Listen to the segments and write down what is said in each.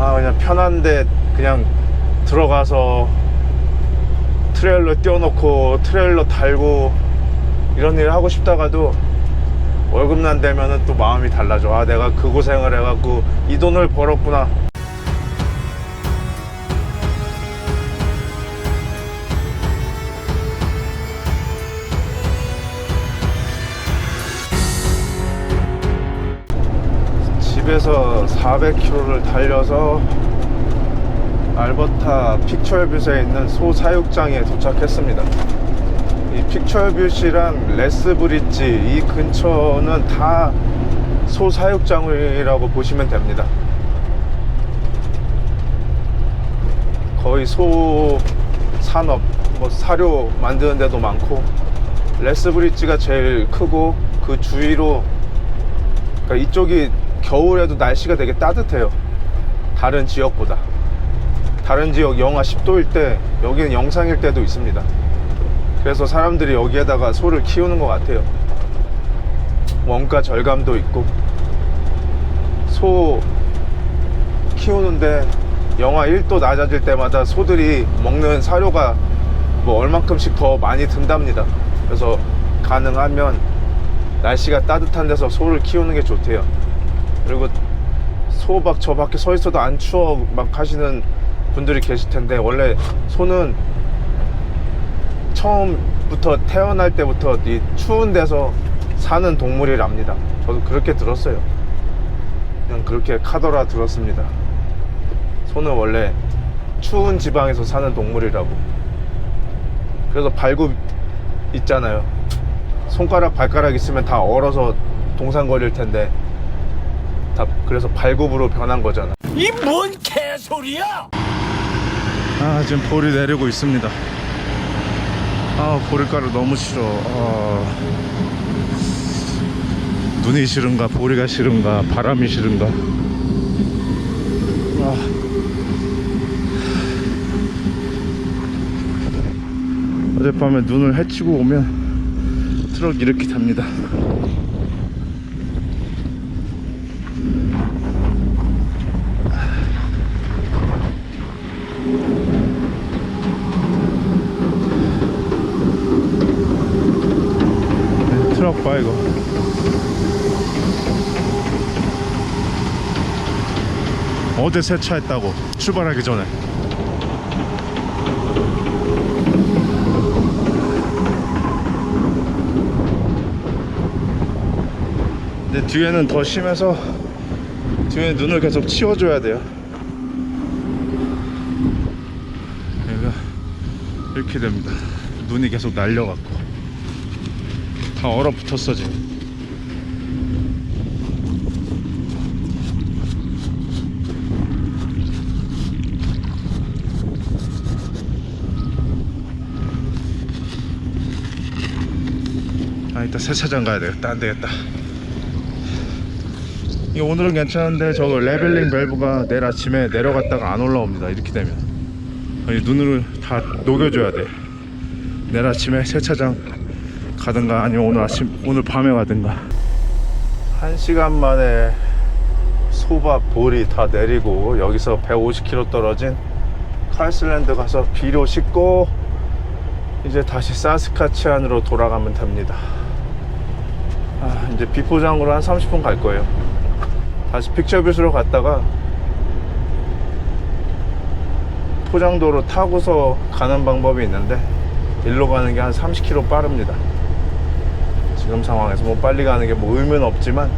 아 그냥 편한데 그냥 들어가서 트레일러 띄워놓고 트레일러 달고 이런 일을 하고 싶다가도 월급난 되면은 또 마음이 달라져. 아 내가 그 고생을 해갖고 이 돈을 벌었구나 집에서 400km를 달려서 알버타 픽처뷰스에 있는 소 사육장에 도착했습니다. 이 픽처뷰시랑 레스브릿지 이 근처는 다 소 사육장이라고 보시면 됩니다. 거의 소 산업, 뭐 사료 만드는 데도 많고 레스브릿지가 제일 크고 그 주위로 그러니까 이쪽이 겨울에도 날씨가 되게 따뜻해요. 다른 지역보다. 다른 지역 영하 10도일 때 여기는 영상일 때도 있습니다. 그래서 사람들이 여기에다가 소를 키우는 것 같아요. 원가 절감도 있고 소 키우는데 영하 1도 낮아질 때마다 소들이 먹는 사료가 뭐 얼만큼씩 더 많이 든답니다. 그래서 가능하면 날씨가 따뜻한 데서 소를 키우는 게 좋대요. 그리고 소막저 밖에 서 있어도 안 추워 막 하시는 분들이 계실 텐데 원래 소는 처음부터 태어날 때부터 이 추운 데서 사는 동물이랍니다. 저도 그렇게 들었어요. 그냥 그렇게 카더라 들었습니다. 소는 원래 추운 지방에서 사는 동물이라고. 그래서 발굽 있잖아요. 손가락 발가락 있으면 다 얼어서 동상거릴 텐데 다 그래서 발굽으로 변한 거잖아. 이 뭔 개소리야! 아 지금 볼이 내리고 있습니다. 아 보리가루 너무 싫어. 아, 눈이 싫은가 보리가 싫은가 바람이 싫은가. 아. 어젯밤에 눈을 헤치고 오면 트럭 이렇게 답니다. 트럭 봐 이거. 어제 세차했다고 출발하기 전에. 근데 뒤에는 더 심해서 뒤에 눈을 계속 치워줘야 돼요. 이렇게 됩니다. 눈이 계속 날려갖고 다 얼어붙었어 지금 아 이따 세차장 가야 되겠다. 안 되겠다. 이 오늘은 괜찮은데 저거 레벨링 밸브가 내일 아침에 내려갔다가 안 올라옵니다. 이렇게 되면. 아니, 눈을 다 녹여줘야 돼. 내일 아침에 세차장 가든가 아니면 오늘 아침 오늘 밤에 가든가. 한 시간 만에 소밥 볼이 다 내리고 여기서 150km 떨어진 칼슬랜드 가서 비료 싣고 이제 다시 사스카치안으로 돌아가면 됩니다. 아, 이제 비포장으로 한 30분 갈 거예요. 다시 픽처뷰스로 갔다가 포장도로 타고서 가는 방법이 있는데 일로 가는 게 한 30km 빠릅니다 지금 상황에서 뭐 빨리 가는 게 뭐 의미는 없지만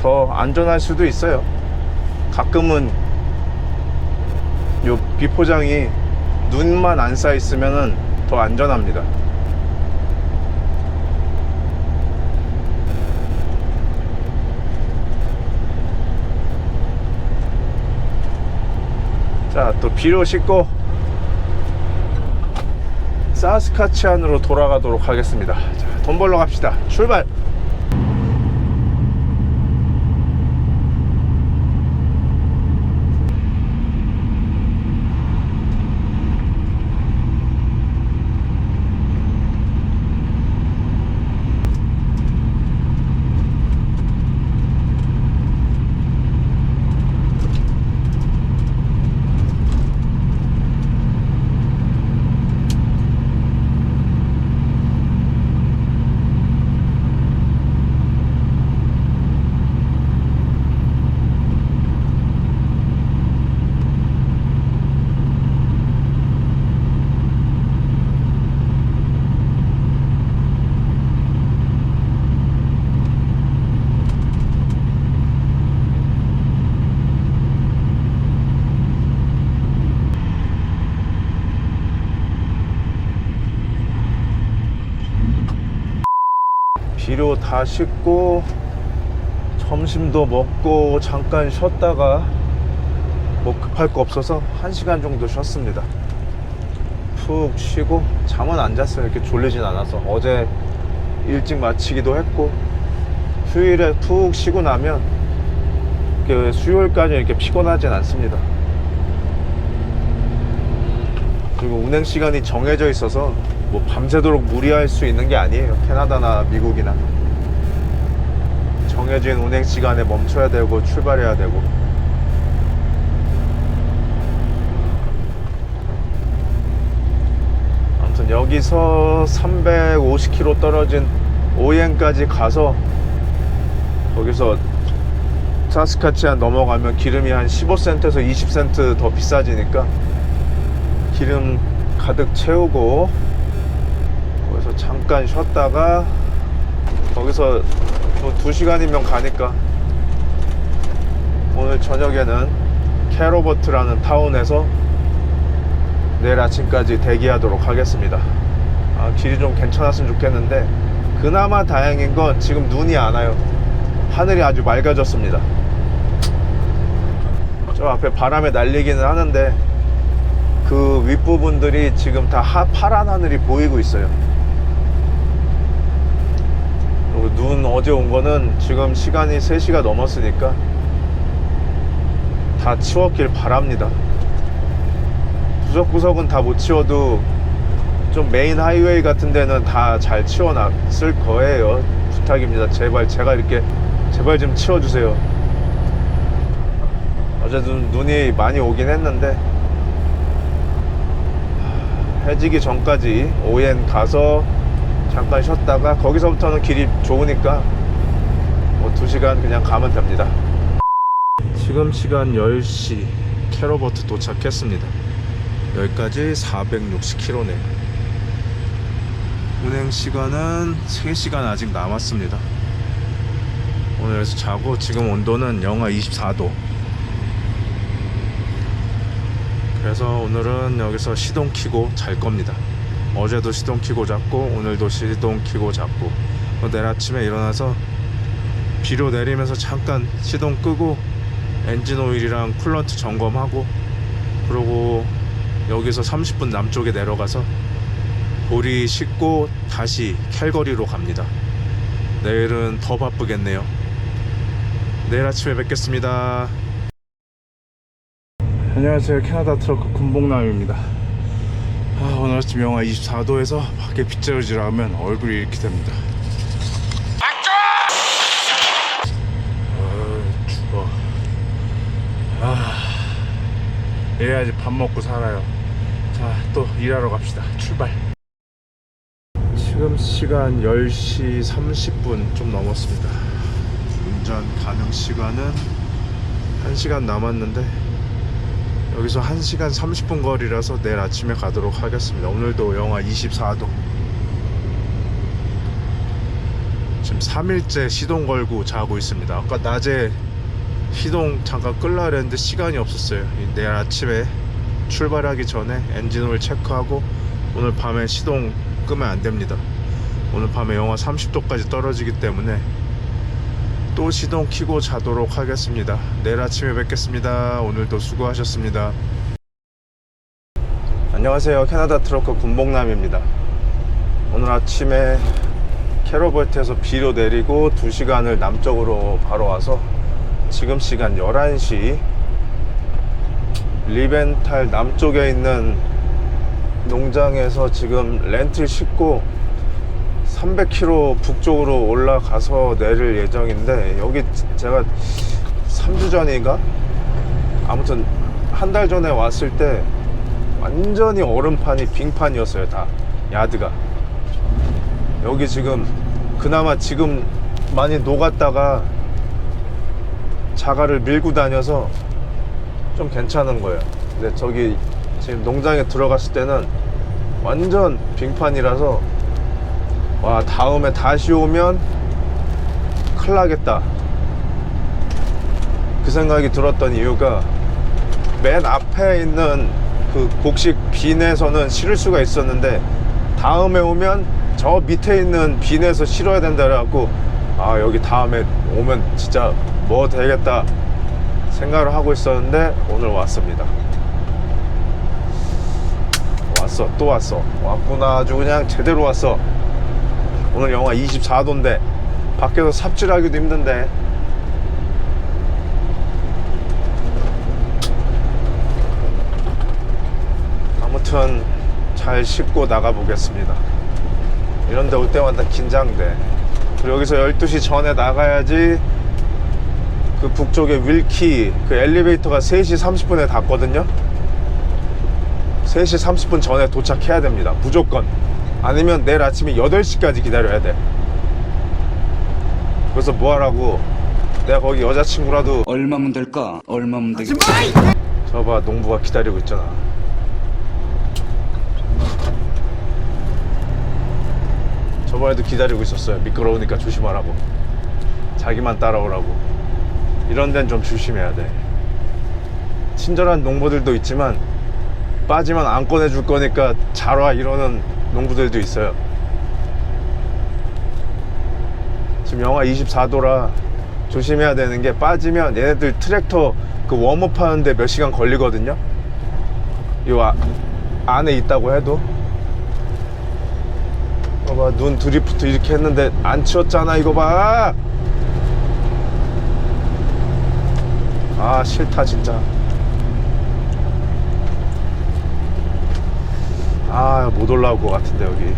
더 안전할 수도 있어요. 가끔은 요 비포장이 눈만 안 쌓여 있으면은 더 안전합니다. 자, 또 비료 싣고 사스카치안으로 돌아가도록 하겠습니다. 자, 돈 벌러 갑시다. 출발! 비료 다 씻고 점심도 먹고 잠깐 쉬었다가 뭐 급할 거 없어서 한 시간 정도 쉬었습니다. 푹 쉬고 잠은 안 잤어요. 이렇게 졸리진 않아서 어제 일찍 마치기도 했고 휴일에 푹 쉬고 나면 수요일까지 이렇게 피곤하진 않습니다. 그리고 운행 시간이 정해져 있어서 뭐 밤새도록 무리할 수 있는 게 아니에요. 캐나다나 미국이나 정해진 운행 시간에 멈춰야 되고 출발해야 되고 아무튼 여기서 350km 떨어진 오엔까지 가서 거기서 사스카치안 넘어가면 기름이 한 15센트에서 20센트 더 비싸지니까 기름 가득 채우고 거기서 잠깐 쉬었다가 거기서 뭐 2시간이면 가니까 오늘 저녁에는 캐로버트라는 타운에서 내일 아침까지 대기하도록 하겠습니다. 아, 길이 좀 괜찮았으면 좋겠는데 그나마 다행인 건 지금 눈이 안 와요. 하늘이 아주 맑아졌습니다. 저 앞에 바람에 날리기는 하는데 그 윗부분들이 지금 다 하- 파란 하늘이 보이고 있어요. 눈 어제 온 거는 지금 시간이 3시가 넘었으니까 다 치웠길 바랍니다. 구석구석은 다 못 치워도 좀 메인 하이웨이 같은 데는 다 잘 치워놨을 거예요. 부탁입니다. 제발 제가 이렇게 제발 좀 치워주세요. 어제도 눈이 많이 오긴 했는데 해지기 전까지 오엔 가서 잠깐 쉬었다가 거기서부터는 길이 좋으니까 뭐 2시간 그냥 가면 됩니다. 지금 시간 10시 캐로버트 도착했습니다. 여기까지 460km네. 운행 시간은 3시간 아직 남았습니다. 오늘 여기서 자고 지금 온도는 영하 24도. 그래서 오늘은 여기서 시동 키고 잘 겁니다. 어제도 시동 키고 잤고 오늘도 시동 키고 잤고 어, 내일 아침에 일어나서 비료 내리면서 잠깐 시동 끄고 엔진 오일이랑 쿨런트 점검하고 그러고 여기서 30분 남쪽에 내려가서 보리 싣고 다시 캘거리로 갑니다. 내일은 더 바쁘겠네요. 내일 아침에 뵙겠습니다. 안녕하세요. 캐나다 트럭 군복남입니다. 아, 오늘 아침 영하 24도에서 밖에 빗자루질 하면 얼굴이 이렇게 됩니다. 아, 추워. 아, 이래야지 밥 먹고 살아요. 자, 또 일하러 갑시다. 출발. 지금 시간 10시 30분 좀 넘었습니다. 운전 가능 시간은 1시간 남았는데 여기서 1시간 30분 거리라서 내일 아침에 가도록 하겠습니다. 오늘도 영하 24도. 지금 3일째 시동 걸고 자고 있습니다. 아까 낮에 시동 잠깐 끌라 그랬는데 시간이 없었어요. 이 내일 아침에 출발하기 전에 엔진오일 체크하고 오늘 밤에 시동 끄면 안 됩니다. 오늘 밤에 영하 30도까지 떨어지기 때문에 또 시동 키고 자도록 하겠습니다. 내일 아침에 뵙겠습니다. 오늘도 수고하셨습니다. 안녕하세요. 캐나다 트럭커 군복남입니다. 오늘 아침에 캐로버트에서 비료 내리고 2시간을 남쪽으로 바로 와서 지금 시간 11시 리벤탈 남쪽에 있는 농장에서 지금 렌틸 싣고 300km 북쪽으로 올라가서 내릴 예정인데 여기 제가 3주 전인가? 아무튼 한 달 전에 왔을 때 완전히 얼음판이 빙판이었어요 다. 야드가. 여기 지금 그나마 지금 많이 녹았다가 자가를 밀고 다녀서 좀 괜찮은 거예요. 근데 저기 지금 농장에 들어갔을 때는 완전 빙판이라서 와 다음에 다시 오면 큰일 나겠다. 그 생각이 들었던 이유가 맨 앞에 있는 그 곡식 빈에서는 실을 수가 있었는데 다음에 오면 저 밑에 있는 빈에서 실어야 된다 그래갖고 아 여기 다음에 오면 진짜 뭐 되겠다 생각을 하고 있었는데 오늘 왔습니다. 왔어 또 왔어. 왔구나 아주 그냥 제대로 왔어 오늘 영하 24도인데 밖에서 삽질하기도 힘든데. 아무튼 잘 씻고 나가 보겠습니다. 이런 데 올 때마다 긴장돼. 그리고 여기서 12시 전에 나가야지 그 북쪽에 윌키 그 엘리베이터가 3시 30분에 닿거든요. 3시 30분 전에 도착해야 됩니다. 무조건 아니면 내일 아침에 8시까지 기다려야 돼. 그래서 뭐하라고? 내가 거기 여자친구라도 얼마면 될까? 얼마면 되겠지? 저봐 농부가 기다리고 있잖아. 저번에도 기다리고 있었어요. 미끄러우니까 조심하라고. 자기만 따라오라고. 이런 데는 좀 조심해야 돼. 친절한 농부들도 있지만 빠지면 안 꺼내줄 거니까 잘 와 이러는 농부들도 있어요 지금 영하 24도라 조심해야 되는 게 빠지면 얘네들 트랙터 그 웜업 하는데 몇 시간 걸리거든요 요 아, 안에 있다고 해도 봐봐 눈 드리프트 이렇게 했는데 안 치웠잖아 이거 봐. 아 싫다 진짜. 아 못 올라올 것 같은데 여기.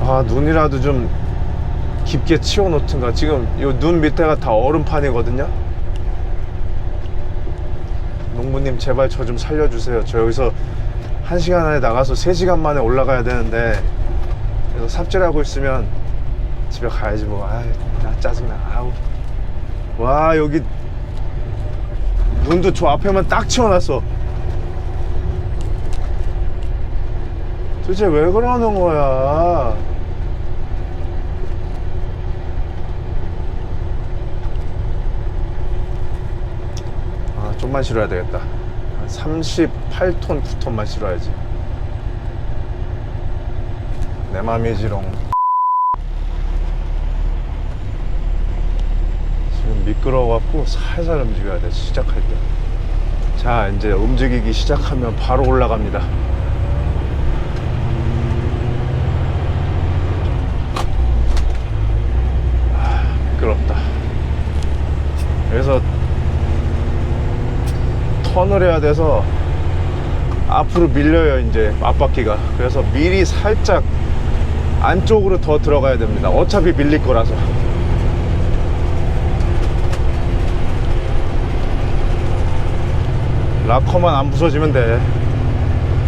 아 눈이라도 좀 깊게 치워 놓든가 지금 요 눈 밑에가 다 얼음판이거든요. 농부님 제발 저 좀 살려주세요. 저 여기서 한 시간 안에 나가서 3시간 만에 올라가야 되는데 그래서 삽질하고 있으면 집에 가야지 뭐 아이 나 짜증나 아우 와 여기 눈도 저 앞에만 딱 치워놨어. 도대체 왜 그러는 거야? 아 좀만 실어야 되겠다. 한 38톤 9톤만 실어야지. 내 맘이지롱 지금 미끄러워갖고 살살 움직여야 돼 시작할 때 자 이제 움직이기 시작하면 바로 올라갑니다. 아, 미끄럽다. 그래서 턴을 해야 돼서 앞으로 밀려요 이제 앞바퀴가. 그래서 미리 살짝 안쪽으로 더 들어가야 됩니다. 어차피 밀릴 거라서 락커만 안 부서지면 돼.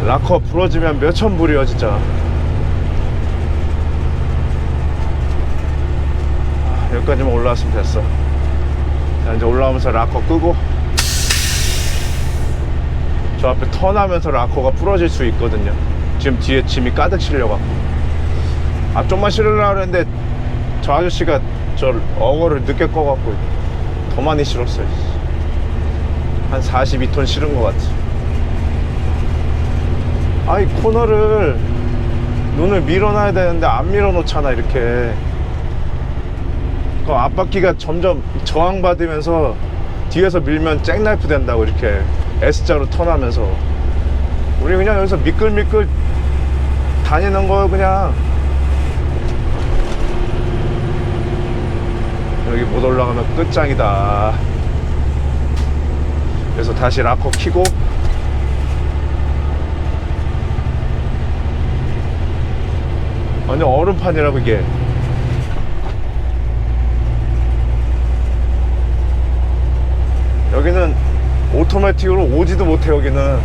락커 부러지면 몇천 불이야 진짜. 아, 여기까지만 올라왔으면 됐어. 자 이제 올라오면서 락커 끄고. 저 앞에 턴하면서 락커가 부러질 수 있거든요. 지금 뒤에 짐이 가득 실려갖고. 아 좀만 실으려고 그랬는데 저 아저씨가 저 어거를 늦게 꺼갖고 더 많이 실었어요 한 42톤 실은 것 같아 아이 코너를 눈을 밀어놔야 되는데 안 밀어놓잖아 이렇게. 그 앞바퀴가 점점 저항받으면서 뒤에서 밀면 잭나이프 된다고 이렇게 S자로 턴하면서. 우리 그냥 여기서 미끌미끌 다니는 거예요 그냥. 여기 못 올라가면 끝장이다 그래서 다시 락커 키고. 완전 얼음판이라고 이게. 여기는 오토매틱으로 오지도 못해 여기는.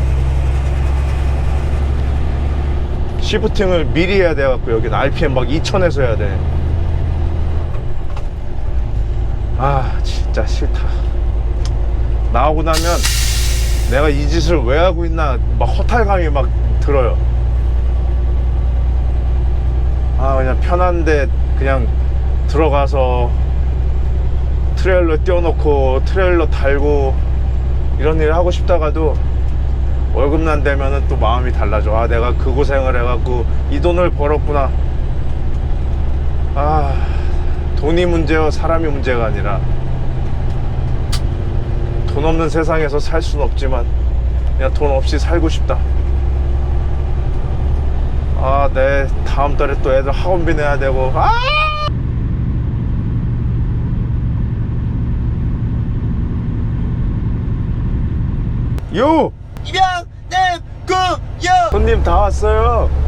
시프팅을 미리 해야 돼갖고 여기는 RPM 막 2000에서 해야 돼아 진짜 싫다 나오고 나면 내가 이 짓을 왜 하고 있나 막 허탈감이 막 들어요. 아 그냥 편한데 그냥 들어가서 트레일러 띄워놓고 트레일러 달고 이런 일을 하고 싶다가도 월급난 되면은 또 마음이 달라져. 아 내가 그 고생을 해갖고 이 돈을 벌었구나. 아 돈이 문제여 사람이 문제가 아니라 돈 없는 세상에서 살 수는 없지만 그냥 돈 없이 살고 싶다. 아 내 다음 달에 또 애들 학원비 내야 되고. 아! 요! 입양 내 구요 손님 다 왔어요